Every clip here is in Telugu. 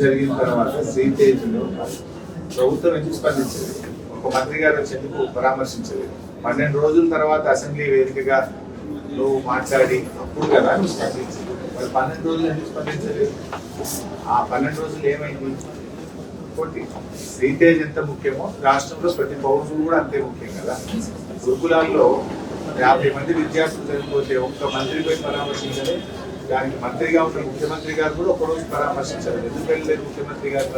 జరిగిన తర్వాత శ్రీతేజ్లో ప్రభుత్వం ఎందుకు స్పందించలేదు ఒక మంత్రి గారు వచ్చేందుకు పరామర్శించలేదు? పన్నెండు రోజుల తర్వాత అసెంబ్లీ వేదికగా నువ్వు మాట్లాడి అప్పుడు కదా నువ్వు స్పందించలేదు మరి పన్నెండు రోజులు ఎందుకు స్పందించలేదు? ఆ పన్నెండు రోజులు ఏమైంది? ఇంకోటి శ్రీతేజ్ ఎంత ముఖ్యమో రాష్ట్రంలో ప్రతి పౌరుడు కూడా అంతే ముఖ్యం కదా. గురుకులాల్లో యాభై మంది విద్యార్థులు చనిపోతే ఒక్క మంత్రి పోయి పరామర్శించలేదు. దానికి మంత్రిగా ఉన్న ముఖ్యమంత్రి గారు కూడా ఒకరోజు పరామర్శించారు. ఎందుకు వెళ్ళలేదు ముఖ్యమంత్రి గారు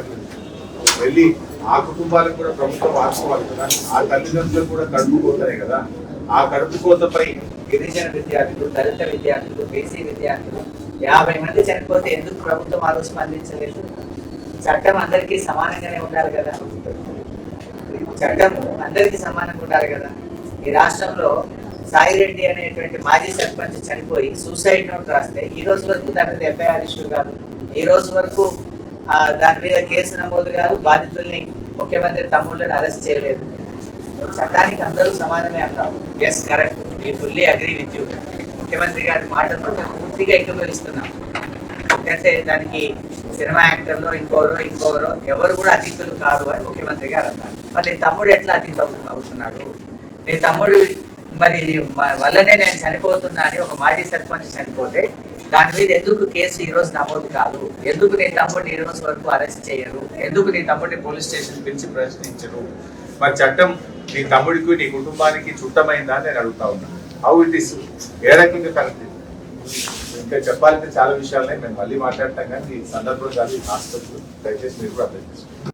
వెళ్ళి ఆ కుటుంబాలకు కూడా ప్రభుత్వం ఆడుకోవాలి కదా. ఆ తల్లిదండ్రులకు కూడా కడుపు పోతాయి కదా. ఆ కడుపు కోతపై గిరిజన విద్యార్థులు దళిత విద్యార్థులు బీసీ విద్యార్థులు యాభై మంది చనిపోతే ఎందుకు ప్రభుత్వం ఆలో స్పందించలేదు చట్టం అందరికీ సమానంగానే ఉండాలి కదా. చట్టం అందరికీ సమానంగా ఉండాలి కదా. ఈ రాష్ట్రంలో సాయిరెడ్డి అనేటువంటి మాజీ సర్పంచ్ చనిపోయి సూసైడ్ నోట్ రాస్తే ఈ రోజు వరకు దాని మీద ఎఫ్ఐఆర్ ఇష్యూ కాదు. ఈ రోజు వరకు దాని మీద కేసు నమోదు కాదు. బాధితుల్ని ముఖ్యమంత్రి తమ్ముళ్ళని అరెస్ట్ చేయలేదు. చట్టానికి అందరూ సమానమే అంటారు. Yes correct I fully agree with you ముఖ్యమంత్రి గారి మాటలు పూర్తిగా ఏకీభవిస్తున్నాం ఎందుకంటే దానికి సినిమా యాక్టర్లో ఇంకోరో ఇంకోరో ఎవరు కూడా అతిథులు కాదు అని ముఖ్యమంత్రి గారు అన్నారు. మరి నీ తమ్ముడు ఎట్లా అతిథి అవుతున్నాడు? నీ తమ్ముడు మరి వల్లనే నేను చనిపోతున్నా అని ఒక మాజీ సర్పంచ్ చనిపోతే దాని మీద ఎందుకు కేసు ఈ రోజు నమోదు కాదు? ఎందుకు నీ తమ్ముడిని ఈ రోజు వరకు అరెస్ట్ చేయరు? ఎందుకు నీ తమ్ముడిని పోలీస్ స్టేషన్ పిలిచి ప్రశ్నించరు? మరి చట్టం నీ తమ్ముడికి నీ కుటుంబానికి చుట్టమైందా నేను అడుగుతా ఉన్నా. హౌ ఇట్ ఇస్ ఏ రకంగా కరెక్ట్ ఇంకా చెప్పాలంటే చాలా విషయాలనే మేము మళ్ళీ మాట్లాడతాం కానీ ఈ సందర్భం కాదు హాస్పిటల్ దయచేసి మీరు కూడా అర్థం